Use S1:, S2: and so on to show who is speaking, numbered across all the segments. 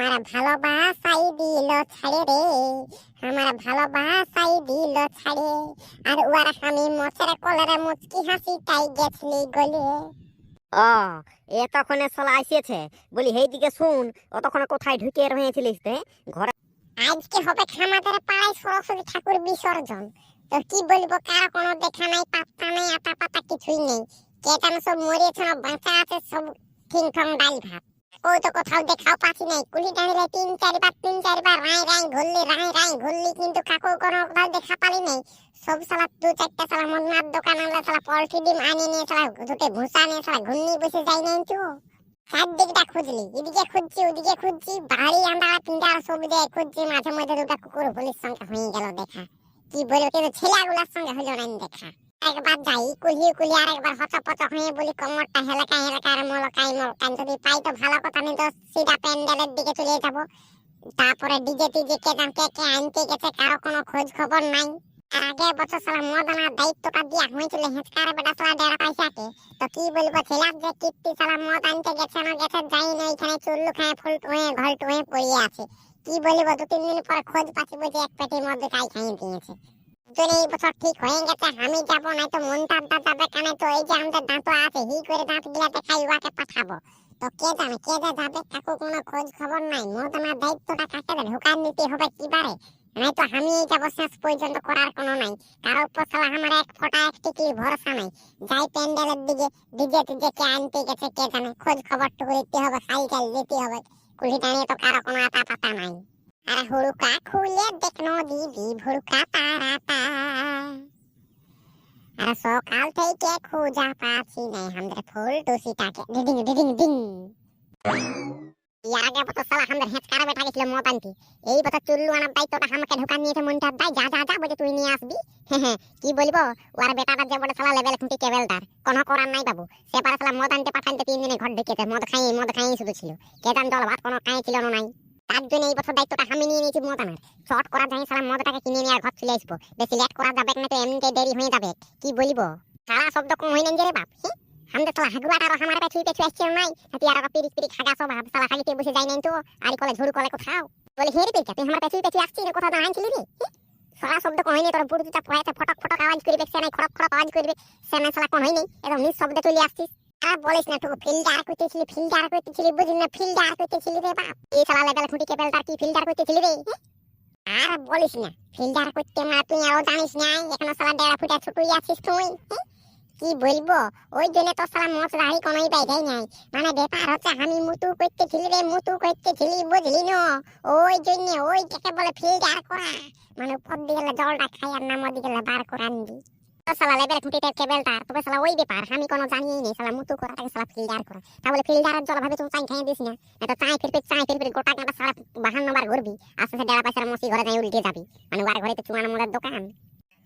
S1: আমার ভালোবাসাই দিল ছাড়ে রে আমার ভালোবাসাই দিল ছাড়ে। আর ওর আমি মোচের কলের মুচকি হাসি তাই গেছলি গলে।
S2: ও এ তখন সালা আসিয়েছে বলি হেই দিকে শুন তখন কোথায় ঢুকে রয়েছিলিস তে? ঘরে
S1: আজকে হবে খামাদের পাড়ায় সরস্বতী ঠাকুর বিসর্জন। তো কি বলব কার কোনো দেখা নাই পাত্তা নাই আতা পাতা কিছুই নেই। কেটান সব মরিয়েছে না বাঁচা আছে সব ঠিং ঠং ডাল ভাত। ওই তো কোথাও দেখাও নাই। কুলি টানিলে তিন চারবার তিন চারবার রাই রাই ঘুরলি রাই রাই ঘুরলি, কিন্তু কাকু কোনো কোথাও দেখা পালি নাই। সব সালা দু চারটা সালা মদনার দোকান সালা ডিম আনি নিয়ে সালা নিয়ে সালা বসে যাই নাই তো। চারদিকটা খুঁজলি, এদিকে খুঁজছি, ওদিকে খুঁজছি, বাড়ি আন্ডারা পিন্ডারা সব দিয়ে খুঁজছি, মাঝে মধ্যে কুকুর পুলিশ সঙ্গে হয়ে গেল দেখা। কি বলব, কিন্তু ছেলেগুলোর সঙ্গে হইল না দেখা। একবার যাই কুলি কুলি আর একবার হচপচ হয়ে বলি, কোমরটা হেলাকা হেলাকা আর মলকাই মলকাই যদি পাই তো ভালো কথা নেই তো সিধা প্যান্ডেলের দিকে চলে যাব। তারপরে ডিজে টিজে কে দাম কে কে আনতে গেছে, কারও কোনো খোঁজ খবর নাই। আগে বছর সালা মদনার দায়িত্বটা দিয়া হয়েছিল, হেঁচকার বেটা সালা দেড় পয়সাকে। তো কি বলব, ছেলার যে কীর্তি সালা মদ আনতে গেছে না গেছে, যাই না, এখানে চুল্লু খায় ফুল টুয়ে ঘর টুয়ে পড়ে আছে। কি বলব দু তিন দিন পরে খোঁজ পাচ্ছি বলছে, এক পেটি মদ খাই খাইয়ে দিয়েছে। যদি এই বছর ঠিক হয়ে গেছে, আমি যাব না তো মন টানটা যাবে কানে তো এই যে আমাদের দাঁত আছে, হি করে দাঁত গিলাতে খাই উহাকে পাঠাবো। তো কে জানে, কে যে যাবে, কাকু কোনো খোঁজ খবর নাই। মদনার দায়িত্বটা কাকে দেবে ঢুকান নিতে হবে কিবারে নাই তো আমি যাব শেষ পর্যন্ত করার কোনো নাই। কারও উপর সালা আমার এক ফোঁটা, এক টিকির ভরসা নাই। যাই প্যান্ডেলের দিকে, ডিজে টিজে কে আনতে গেছে, কে জানে, খোঁজ খবর টুকু দিতে হবে সাইকেল দিতে হবে। কুলি টানিয়ে তো কারও কোনো আতা পাতা নাই। আরে খুলে দেখনো দিদি ভুড়ুকা তারাটা আরে সকাল থেকে খুঁজা পাচ্ছি নাই আমাদের ফুল টুসিটাকে। ডিডিং ডিডিং ডিং ইয়ার আগে বছর সালা আমাদের হেঁচকারা বেটা গেছিল আনতে? এই বছর চুল্লু আনার দায়িত্বটা আমাকে ঢোকান নিয়েছে মনটা দাই যা যা যা বলে তুই নিয়ে আসবি। হ্যাঁ কি বলব? ওর বেটাটা যে বলে সালা লেভেল খুঁটি কেবেলদার কোনো করার নাই বাবু। সে পারে সালা মদ আনতে পাঠানতে তিন দিনে ঘর ঢুকেছে। মদ খাই মদ খাই শুধু ছিল। কেদান জল ভাত কোনো খাই ছিল না নাই। তার জন্য এই বছর দায়িত্বটা আমি নিয়ে নিয়েছি মদ আনার শর্ট করা যায় সালা মদটাকে কিনে নিয়ে আর ঘর চলে আসব। বেশি লেট করা যাবে না তো, এমনিতে দেরি হয়ে যাবে। কি বলব? সারা শব্দ কম হয়ে নেন বাপ আমাদের সালা হাগুয়াটা আমার পেছু নাই আর সব হাত সালা বসে যাই নাই তো। আর কলে কলে কোথাও? বলে হেরে তুই আমার পেছু পেছু? সারা শব্দ হয়নি তোর বুড়ি দুটা পড়াইতে ফটক ফটক আওয়াজ করবে সে নাই খড়ক খড়ক আওয়াজ করবে। সে নাই সালা কোন হয়নি একদম চলে আসছিস। আর বলিস না তুই ফিল্ডার করতেছিলি ফিল্ডার করতেছিলি, বুঝলি না? ফিল্ডার করতেছিলি রে বাপ। এই সালা লেভেল খুঁটি কেবেলদার কি ফিল্ডার করতেছিলি রে? আর বলিস না ফিল্ডার করতে না তুই আরও জানিস না, এখনও সালা দেড়া ফুটা ছুটুই আছিস তুই? কি বলব? ওই জন্য তো সালা মত রাহি কোনোই বাইরেই নাই। মানে ব্যাপার হচ্ছে আমি মুতু করতেছিলি রে, মুতু করতেছিলি, বুঝলি না? ওই জন্য ওই যাকে বলে ফিল্ডার করা মানে উপর দিকে জলটা খাই আর নামর দিকে বার করে আনবি তো সালা লেবেল খুঁটিতে কেবেল তার তবে সালা ওই ব্যাপার, আমি কোনো জানিই নেই, সালা মুতু করা তাকে সালা ফিল্ডার করা। তাহলে ফিল্ডারের জল ভাবে তুমি চাই খাই দিস না? এটা চাই ফিরপি চাই ফিরপি গোটা কাটা সারা বাহান্ন বার ঘুরবি, আস্তে আস্তে দেড়া পয়সার মসি ঘরে যাই উল্টে যাবি। মানে ওয়ার ঘরে তো চুয়ানো মোড়ের দোকান।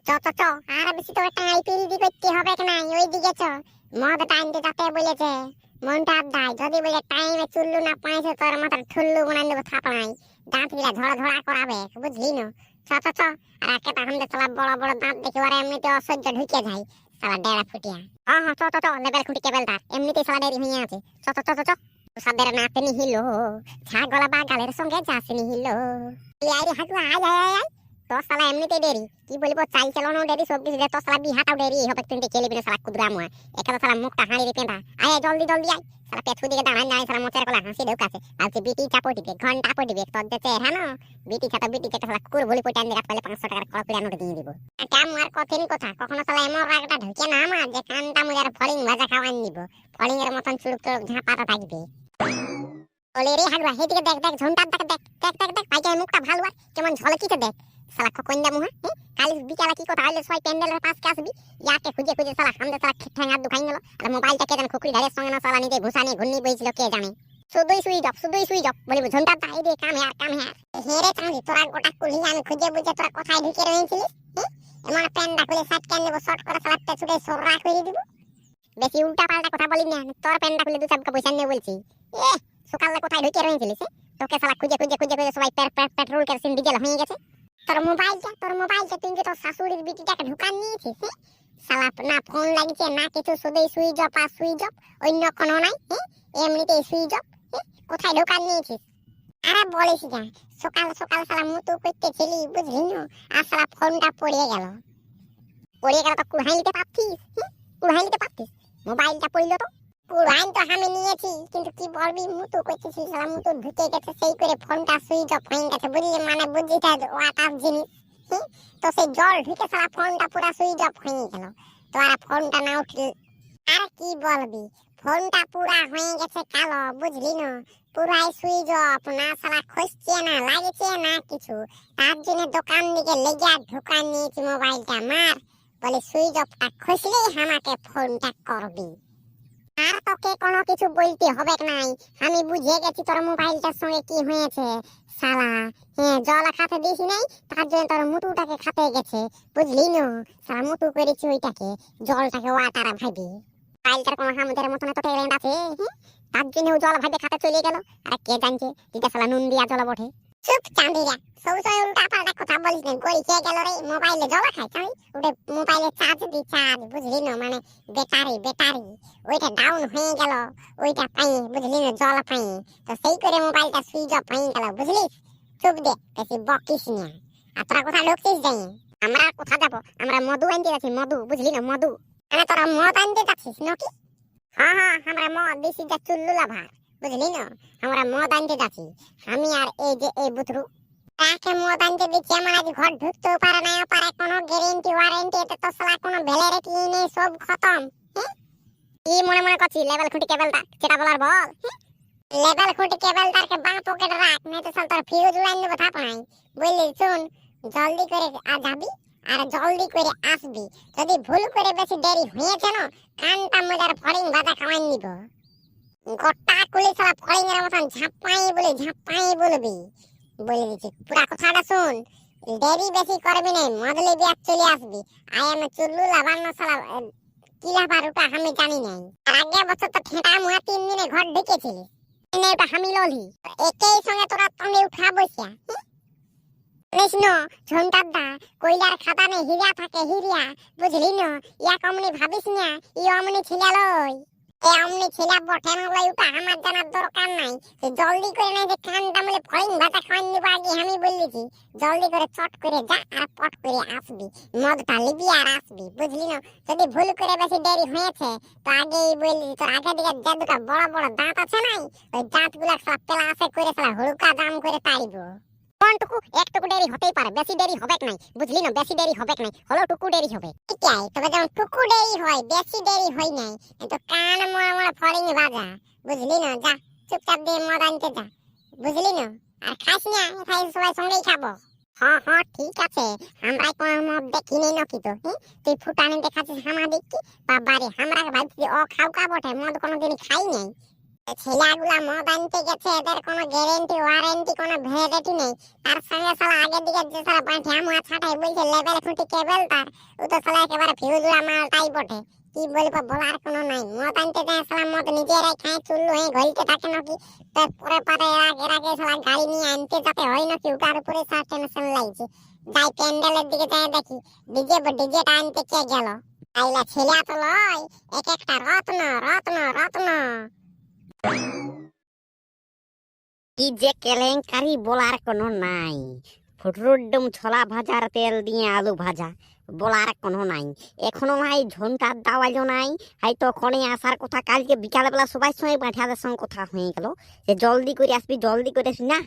S1: চ চ চ, আর বেশি তো টাই পিরিদি করতে হবে না ওই দিকে চ। মদ টাইমতে যাতে বলেছে। মনটা আদায় যদি বলে টাইমে চুল্লু না পাইছে, তোর মাথার ঠুল্লু বানাই দেবো থাপড়াই দাঁত গিলা ধরা ধরা করাবে, বুঝলি না? চ চ চ। আর একে তাহলে সালা বড় বড় দাঁত দেখে ওরা এমনিতে অসহ্য ঢুকে যায় সালা ডেরা ফুটিয়া। হ্যাঁ হ্যাঁ চ চ চ লেবেল খুঁটি কেবেল তার। এমনিতেই সালা দেরি হয়ে আছে। চ চ চ চ চ। সাদের নাতে সঙ্গে যাস নিহিল। আয় আয় আয় আয় তো সালা এমনিতেই দেরি। কি বলব, চাল চালানো দেরি, সব কিছু তো সালা বিহাটাও দেরি। হবে তুই খেলে বিনা সালা কুদরা মুয়া। এখানে সালা মুখটা হাঁড়ি পেঁদা। আয় জলদি জলদি আয়। সালা পেছু দিকে দাঁড়ান দাঁড়ায় সালা মোচের কলা হাসি ঢুকাছে বলছে বিটি চাপো দিবে, ঘণ্টা পো দিবে। তোর যে চেহারা না, বিটি খাতা বিটি খেতে সালা কুকুর বলি পয়টা আনতে পারলে পাঁচশো টাকার কলা পুরা নোট দিয়ে দিব। কাম আর কঠিন কথা। কখনো সালা এমন রাগটা ঢুকে না আমার যে কানটা মুজার ফলিং ভাজা খাওয়ান দিব ফলিং এর মতন চুড়ুক চুড়ুক ঝাঁপাটা থাকবে। বলে রে হাগবা হেদিকে দেখ দেখ, ঝন্টার দেখ দেখ দেখ দেখ দেখ, পাইকার মুখটা ভালো আর কেমন ঝলকিতে দেখ। সালা খকন্দা মুহা কালি বিকালে কি কথা হইলে সবাই প্যান্ডেলের পাশে আসবি, ইয়াকে খুঁজে খুঁজে সালা হামদে সালা ঠ্যাং দুখাই গেল, আর মোবাইলটা কে জানে খুকুরি ধারের সঙ্গে না সালা নিজে ঘুষা নিয়ে ঘুরনি বইছিল কে জানে। শুধুই সুই জব শুধুই সুই জব বলি ঝন্টার দাই রে কাম হ্যাঁ কাম হ্যাঁ হেরে চাঁদি, তোরা গোটা কুলি আমি খুঁজে বুঝে তোরা কোথায় ঢুকে রয়েছিলিস এমন প্যান্ডা খুলে শার্ট কেন দেবো, শর্ট করে সালাতে ছুটে সররা করে দিব। বেশি উল্টা পাল্টা কথা বলি না, তোর প্যান্ডা খুলে দু চাবকা পয়সা নিয়ে বলছি এ সকালে কোথায় ঢুকে রয়েছিলিস তোকে সালা খুঁজে খুঁজে খুঁজে খুঁজে সবাই পেট- পেট- পেট্রোল কেরোসিন ডিজেল হয়ে গেছে। তোর মোবাইলটা তোর মোবাইলটা তুই তোর শাশুড়ির বিটিটাকে ঢুকান নিয়েছিস হ্যাঁ? শালা, না ফোন লাগিছে, না কিছু শুধুই সুইচ অফ আর সুইচ অফ, অন্য কোনো নাই হ্যাঁ? এমনিতেই সুইচ হ্যাঁ? কোথায় ঢুকান নিয়েছিস আরে বলিস না, সকাল সকাল সালা মুতু করতেছিলি, বুঝলি না আর সালা ফোনটা পড়িয়ে গেল পড়িয়ে গেল তো কুড়াই নিতে পারতিস? কুড়াই নিতে পারতিস মোবাইলটা পড়ল তো কুড়াইন তো আমি নিয়েছি, কিন্তু কি বলবি? মুতু করতেছি সালা মুতু ঢুকে গেছে, সেই করে ফোনটা সুইচ অফ হয়ে গেছে, বুঝলি? মানে বুঝিটা ওয়াটার জিনিস তো সেই জল ঢুকে সালা ফোনটা পুরো সুইচ অফ হয়ে গেল। তো আর ফোনটা না উঠল আর কি বলবি? ফোনটা পুরা হয়ে গেছে কালো, বুঝলি না? পুরাই সুইচ অফ না সালা খসছে না, লাগছে না কিছু। তার জন্য দোকান দিকে লেগে ঢোকা নিয়েছি মোবাইলটা, মার। বলে সুইচ অফটা খসলেই আমাকে ফোনটা করবি। আর তোকে কোনো কিছু বলতে হবে নাই। আমি বুঝে গেছি তোর মোবাইলটার সঙ্গে কি হয়েছে। শালা হ্যাঁ জল খাতে দিয়েছি নাই, তার জন্য তোর মুটুটাকে খাতে গেছে। বুঝলি না? শালা মুটু করেছি ওইটাকে, জলটাকে ওয়াটার ভাবি মোবাইলটার কোনো হামুদের মতন তো ট্যালেন্ট আছে হ্যাঁ? তার জন্য ও জল ভাইতে খাতে চলে গেল। আর কে জানছে যেটা শালা নুন দিয়া জল বটে। চুপ চাঁদিরা সবসময় উল্টা পাল্টা কথা বলিস না। গড়ি খেয়ে গেল রে? মোবাইলে জল খাই চাই। ওটা মোবাইলে চার্জ দি চার্জ বুঝলি না? মানে ব্যাটারি ব্যাটারি ওইটা ডাউন হয়ে গেল। ওইটা পাই, বুঝলি না? জল পাই। তো সেই করে মোবাইলটা সুইচ অফ হয়ে গেল বুঝলিস চুপ দে, বেশি বকিস না। আর তোরা কোথায় ঢুকছিস যাই আমরা কোথা যাব? আমরা মধু আনতে যাচ্ছি, মধু, বুঝলি না? মধু। মানে তোরা মদ আনতে যাচ্ছিস নাকি? হ্যাঁ হ্যাঁ আমরা মদ দিছি যা চুল্লুলা ভার বুঝলি না? আমরা মদ আনতে যাচ্ছি। আমি আর এই যে এই বুতরু। তাকে মদ আনতে দিচ্ছি, আমার আজ ঘর ঢুকতেও পারে না পারে কোনো গ্যারেন্টি ওয়ারেন্টি এতে তো সালা কোনো ভ্যালিডিটি নেই, সব খতম? কি মনে মনে করছি লেভেল খুঁটি কেবলটা? সেটা বলার বল লেভেল খুঁটি কেবলটাকে বাঁ পকেটে রাখ নাই তো সাল তোর ফিউজ লাইন দেবো থাপ নাই। বুঝলি, শুন, জলদি করে আ যাবি আর জলদি করে আসবি। যদি ভুল করে বেশি দেরি হয়েছে না, কানটা মজার ফড়িং ভাজা খাওয়াই নিব। গোটা কুলি মতন ঝাপাই বলে, ঝাপাই বলবি। বলে দিচ্ছি কথাটা শুন। দেরি বেশি করবি বিয়ার চলে আসবি। আই এম চুল্লু লাবান্ন সালা আমি জানি নাই। আর আগে বছর তো ঠেটা মুয়া তিন দিনে ঘর ওটা আমি ললি। একই সঙ্গে তোরা তলে উঠা বসিয়া কৃষ্ণ ঝন্টার দা কইলার খাদানে হিরিয়া থাকে হিরিয়া। বুঝলি না ইয়া কমনি ভাবিস না ই অমনি ছিলা লই। এ অমনি ছিলা বটে না লই আমার জানার দরকার নাই। তুই জলদি করে নাই যে কান দামলে ফড়িং ভাতা খাওয়ান নিব আগে, আমি বললিছি, জলদি করে চট করে যা আর পট করে আসবি। মদটা লিবি আর আসবি, বুঝলি না? যদি ভুল করে বেশি দেরি হয়েছে, তো আগেই বললি তোর আগে দিকে যে দুটো বড় বড় দাঁত আছে নাই? ওই দাঁতগুলা সব পেলা আছে করে ফেলা, হুড়কা দাম করে তাড়িব কোনটুকু একটুকু দেরি হতেই পারে, বেশি দেরি হবে নাই, বুঝলি না? বেশি দেরি হবে নাই, হলো টুকু দেরি হবে। ঠিকই তবে যেমন টুকু দেরি হয়, বেশি দেরি হয় নাই তো কান মোড়া মোড়া ফড়িং বাজা, বুঝলি না? যা, চুপচাপ দিয়ে মদ আনতে যা, বুঝলি না? আর খাস না খাই সবাই সঙ্গেই খাব। হ্যাঁ হ্যাঁ ঠিক আছে আমরা কোনো মদ দেখিনি নাকি তো হ্যাঁ? তুই ফুটানি দেখাচ্ছিস হামা দেখি বাবারে, আমরা ভাবছি ও খাও বটে, মদ কোনোদিনই খাই নাই। ছেলেগুলা মদ আনতে গেছে, এদের কোনো গ্যারেন্টি ওয়ারেন্টি কোনো ভ্যালিডিটি নেই। তার সঙ্গে সালা আগের দিকে যে সালা পাঁঠি আমা ছাটাই বলছে, লেভেল খুঁটি কেবল তার। ও তো সালা একেবারে ফিউজুলা মালটাই বটে। কি বলব, বলার কোনো নাই। মদ আনতে যায় সালা মদ নিজেরাই খায় চুল্লু হয়ে গলিতে থাকে নাকি? তারপরে পরে আগে আগে সালা গাড়ি নিয়ে আনতে যাতে হয় নাকি? ওটার উপরে সার টেনশন লাগছে। যাই প্যান্ডেলের দিকে যাই দেখি ডিজে ডিজেটা আনতে কে গেল? আইলা ছেলে তো লয়, এক একটা, রত্ন রত্ন রত্ন।
S2: কি যে কেলেঙ্কারি বলার কোনো নাই। ফুটরুর ফুটরুডুম ছোলা ভাজার তেল দিয়ে আলু ভাজা, বলার কোনো নাই। এখনও ভাই ঝন্টার দাওয়াইও নাই। হাই তখনই আসার কথা, কালকে বিকালবেলা সবাই সঙ্গে পাঠিয়াদের সঙ্গে কথা হয়ে গেল। যে জলদি করে আসবি, জলদি করে আসবি, না,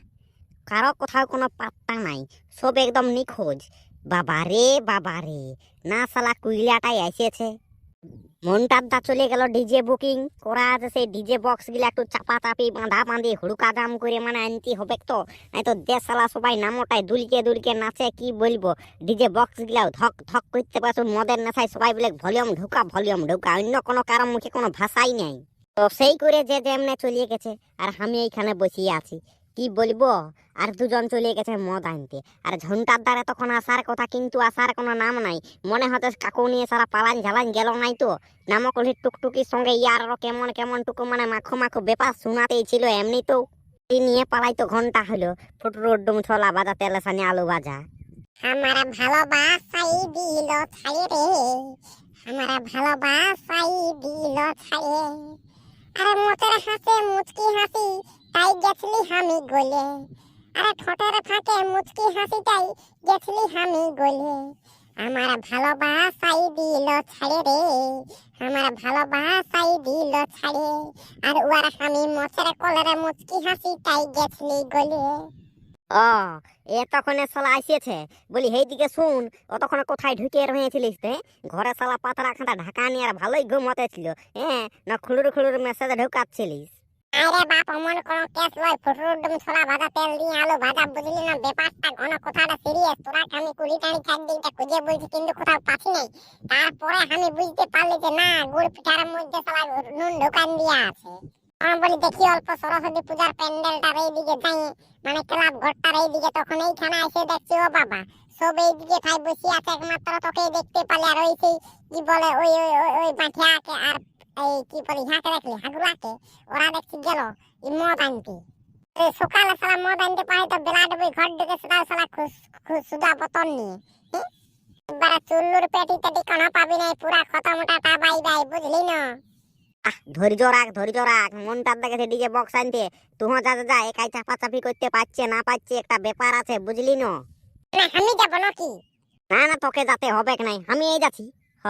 S2: কারও কোথাও কোনো পাত্তা নাই। সব একদম নিখোঁজ। বাবা রে বাবা রে না সালা কুইলাটাই এসেছে। মনটার দা চলে গেল ডিজে বুকিং। করা আছে সেই ডিজে বক্সগুলা একটু চাপা চাপি বাঁধা বাঁধি হুড়কা দাম করে মানে আনতে হবে তো। নাই তো দেশালা সবাই নামোটায় দুলকে দুলকে নাচে, কি বলব? ডিজে বক্স গুলাও ধক ধক করতে পারছ, মদের নেশায় সবাই বলে ভলিউম ঢুকা ভলিউম ঢুকা, অন্য কোনো কারও মুখে কোনো ভাষাই নেই। তো সেই করে যে যেমনে চলিয়ে গেছে, আর আমি এইখানে বসিয়ে আছি। কি বলব? আর দুজন চলে গেছে মদ আনতে। আর ঝন্টার দ্বারে তখন আসার কথা কিন্তু আসার কোনো নাম নাই। মনে হতে কাকু নিয়ে সারা পালান ঝালান গেল নাই তো। নামকলির টুকটুকির সঙ্গে ইয়ারও কেমন কেমন টুকু মানে মাখো মাখো ব্যাপার শোনাতেই ছিল এমনিতেও নিয়ে পালাই তো ঘণ্টা হলো। ফুটরোর ডুম ছলা বাজা তেলে সানি আলু ভাজা।
S1: আমার ভালোবাসাই দিল ছাই রে। আমার ভালোবাসাই দিল ছায়ে আর মতের হাসে মুচকি হাসি তাই গেছলি হামি গলে। আরে ঠোঁটের ফাঁকে মুচকি হাসিটাই গেছলি হামি গলে। আমার ভালোবাসাই দিল ছাড়ে রে। আমার ভালোবাসাই দিল ছাড়ে। আর ওয়ার হামি মচের কলের মুচকি হাসিটাই গেছলি গলে।
S2: ও এ তখন শালা আসিয়েছে বলি, হেই দিকে শুন তখন কোথায় ঢুকে রয়েছিলিস তে? ঘরে শালা পাতলা খাঁটা ঢাকা নিয়ে আর ভালোই ঘুমতে ছিল হ্যাঁ? না খুলুর খুলুর মেসেজ ঢুকাচ্ছিলিস।
S1: আরে বাপ, অমন কোন কেস লয় ফুটরুডুম ছোলা ভাজা তেল দিয়ে আলু ভাজা, বুঝলি না? ব্যাপারটা ঘন, কথাটা সিরিয়াস তোরা আমি কুড়ি টানি চার দিনটা খুঁজে বলছি কিন্তু কোথাও পাচ্ছি নাই? তারপরে আমি বুঝতে পারলি যে না, গুড় পিঠার মধ্যে শালা নুন ঢোকান দিয়া আছে। আমি বলি, দেখি অল্প সরস্বতী পূজার প্যান্ডেলটার এইদিকে যাই। মানে ক্লাব ঘরটার এইদিকে তখন এইখানে এসে দেখছি, ও বাবা, সব এইদিকে ঠাই বসে আছে, একমাত্র তোকে দেখতে পারলে। আর ওই সেই কি বলে, ওই ওই ওই মাঠিয়াকে আর এই কি বলে ইহাকে দেখলি? হাগুলাকে? ওরা দেখছি গেল ই মদ আনতে। সকালে সালা মদ আনতে পাই তো বেলা ডুবি ঘর ঢুকে সেটা সালা সুদা বোতল নিয়ে? এবারে চুল্লুর পেটি টেটি কোনো পাবি নাই পুরা খতমটা বাই বাই বুঝলি না?
S2: ধৈর্য রাখ ধৈর্য রাখ। মনটার দেখেছে ডিজে বক্স আনতে। তুহ যা যা একাই চাপাচাপি করতে পারছে না পারছে একটা ব্যাপার আছে বুঝলি না?
S1: না আমি যাব নাকি?
S2: না না তোকে যাতে হবে নাই আমি এই যাচ্ছি। হ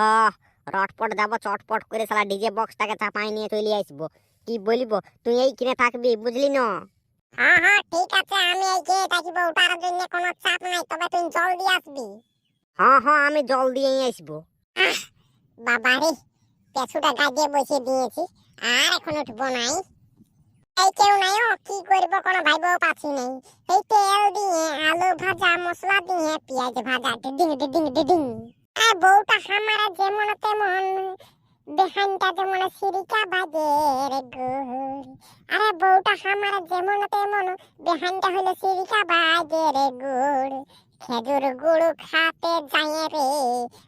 S2: রটপট যাব চটপট করে সালা ডিজে বক্সটাকে চাপাই নিয়ে চলে আসব। কি বলব? তুই এই কিনে থাকবি বুঝলি না?
S1: হ্যাঁ হ্যাঁ ঠিক আছে আমি এই গিয়ে থাকিব ওটার জন্য কোনো চাপ নাই তবে তুই জলদি আসবি।
S2: হ্যাঁ হ্যাঁ আমি জল দিয়ে আসব।
S1: বাবা রে পেছুটা গাজিয়ে বসে দিয়েছি আর এখন উঠবো নাই। এই কেউ নাই ও কি করব কোনো ভাইবও পাচ্ছি নাই। এই তেল দিয়ে আলু ভাজা মশলা দিয়ে পেঁয়াজ ভাজা ডিডিং ডিডিং ডিডিং। আর বউটা আমার যেমন তেমন বেহানটা যেমন সিরিকা বাজে রে গুড় আরে বউটা আমার যেমন তেমন বেহানটা হলো সিরিকা বাজে রে গুড় খেজুর গুড় খাতে যায় রে,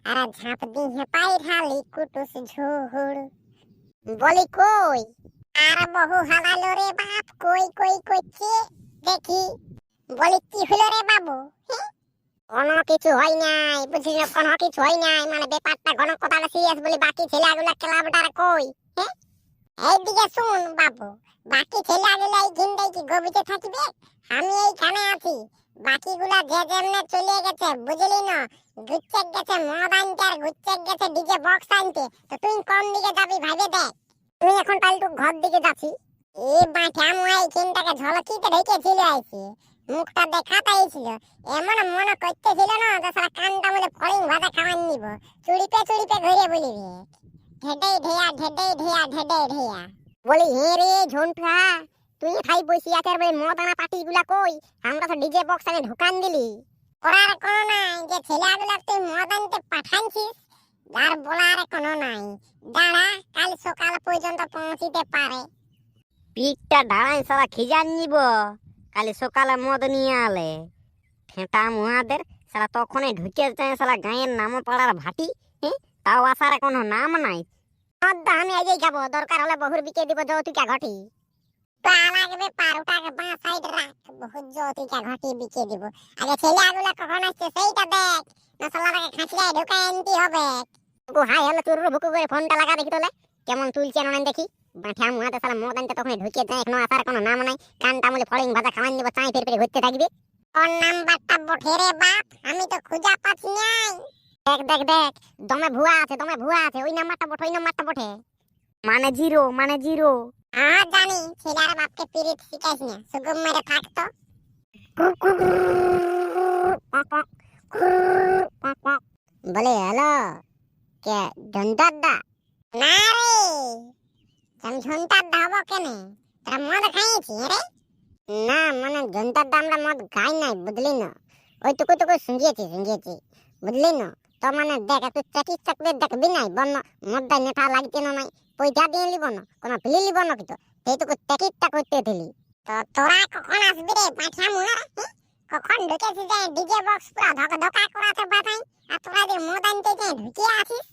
S1: আর ঝাঁপ দিয়ে পাই ঢালি কুটুস ঝুড় বলি কই? আর বহু হালালো রে বাপ, কই কই করছে দেখি। বলি কি হলো রে বাবু? হ্যাঁ? কোনো কিছু হয় নাই, বুঝলি কোনো কিছু হয় নাই মানে ব্যাপারটা ঘন কথাটা সিরিয়াস বলি, বাকি ছেলেগুলা ক্লাবটার কই? হ্যাঁ এইদিকে শুন বাবু, বাকি ছেলেগুলা এই ঘিন্দাই কি গবিতে থাকবে? আমি এইখানে আছি। বাকিগুলা যে যেমনে চলে গেছে, বুঝলি না? গুচ্ছেক গেছে, মদ আনতে আর গুচ্ছেক গেছে, ডিজে বক্স আনতে। তো তুই কোন দিকে যাবি ভাইবে দেখ। তুই এখন পাল্টু ঘর দিকে যাচ্ছি। এই বাঁচা মুয়া এইখানটাকে ঝলকিতে ঢেকেছিল আইছি। মুখটা দেখাতেই ছিল এমন মনে করতেছিল না যে সারা কানটা বলে ফড়িং ভাজা খাওয়ান নিব। চুড়িপে চুড়িপে ঘুরে বলিবি। ঢেডেই ঢেয়া ঢেডেই ঢেয়া ঢেডেই ঢেয়া বলি, হে রে ঝন্টুয়া তুই খাই বসি আছে বলে মদ আনা পার্টি গুলা কই? আমরা তো ডিজে বক্স আনে ঢুকান দিলি। করার কোনো নাই যে ছেলেগুলা তুই মদ আনতে পাঠানছিস যার বলার কোনো নাই। দাঁড়া, কাল সকাল পর্যন্ত পৌঁছিতে পারে।
S2: পিকটা ঢালাই সালা খিজান নিব। কালি সকালে মদ নিয়ে আলে। ঠেঁটা মুহাদের সালা তখনই ঢুকে যায় সালা গায়ের নাম পাড়ার ভাটি হ্যাঁ তাও আসার কোনো নাম নাই।
S1: আমি দরকার হলে বহুর বিকে দিব যৌতুকা ঘটি। বিকে দিব। ঢুকায় আনতে হবে। ভুকু করে ফোনটা লাগা দেখি তোলে, কেমন তুলছে না দেখি। বাঁঠা মুহাতে সালা মদ আনতে তখন ঢুকে যায় এখনও আসার কোনো নাম নাই। কানটা মলে ফলিং ভাজা খাওয়ান দিব চাই ফের ফের ঘুরতে থাকবে। কোন নাম্বারটা বঠে রে বাপ আমি তো খুঁজা পাচ্ছি নাই। দেখ দেখ দেখ দমে ভুয়া আছে দমে ভুয়া আছে ওই নাম্বারটা বটে ওই নাম্বারটা বটে
S2: মানে জিরো মানে জিরো।
S1: হ্যাঁ জানি ছেলের বাপকে পিরিত শিখাইস না সুগম মেরে থাকতো বলে হ্যালো কে ঝন্টার দা? না রে। ঝন্টার দা হব কেনে? তোরা মদ খাইয়েছি রে? না মানে ঝন্টার দা আমরা মদ খাই নাই বুঝলি না? ওইটুকু টুকু শুনিয়েছি শুনিয়েছি বুঝলি না? তো মানে দেখ একটু চিকিৎসা করে দেখবি নাই বন্য মদ্দা নেতা লাগতে না নাই পয়সা দিয়ে লিব না কোনো ফিলি লিব না কিন্তু সেইটুকু টিকিটটা করতে দিলি। তো তোরা কখন আসবি রে পাঠা মুয়া কখন ঢুকেছিস যে ডিজে বক্স পুরা ধক ধকা করাতে বাতাই আর তোরা যে মদ আনতে যে ঢুকে আসিস?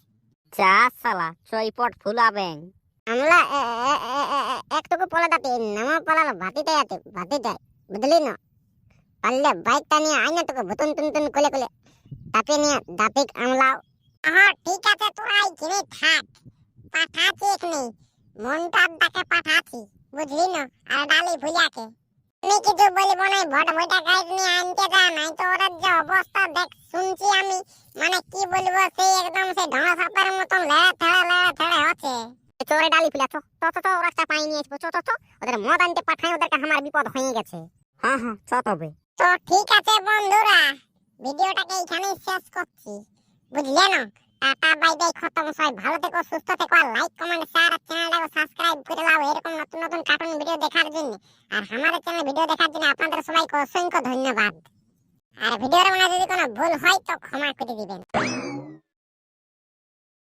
S2: চা সালা চৈপট ফুলাবেন
S1: আমরা এ- একটুকু পলে দাঁতে নামা পালালো ভাতিতে আছে ভাতিতে বুঝলি না? পারলে বাইকটা নিয়ে আয় না তোকে ভুতুন তুন কোলে কোলে তাপে নিয়ে দাপিক আমলাও। হ্যাঁ ঠিক আছে তোরা এইখানে থাক। পাঠাচ্ছি এখানে মনটার ডাকে পাঠাচ্ছি, বুঝলি না? আর ডালি ভুলিয়াকে। আমি কিছু বলব না ভোট ভোটা গাইড নিয়ে আনতে যা নাই তো ওদের যে অবস্থা, দেখ, শুনছি আমি। মানে কি বলব সেই একদম সেই ঢোঁড়া সাপের মতন লেড়ে থেড়ে লেড়ে থেড়ে হচ্ছে। চোরে ডালি ফুলা তো তো তো রাস্তা পাই নিয়ে আসব চো চো ওদের মদ আনতে পাঠাই, ওদেরকে আমার বিপদ হয়ে গেছে।
S2: হ্যাঁ হ্যাঁ চ তবে।
S1: তো ঠিক আছে বন্ধুরা, ভিডিওটাকে এখানেই শেষ করছি। বুঝলে না? টাটা, বাই বাই, খতম। সবাই ভালো থেকো, সুস্থ থেকো, আর লাইক কমেন্ট শেয়ার আর চ্যানেলটাকে সাবস্ক্রাইব করে দাও এরকম নতুন নতুন কার্টুন ভিডিও দেখার জন্য। আর আমাদের চ্যানেল ভিডিও দেখার জন্য আপনাদের সবাইকে অসংখ্য ধন্যবাদ। আর ভিডিওর মনে যদি কোনো ভুল হয়, তো ক্ষমা করে দিবেন।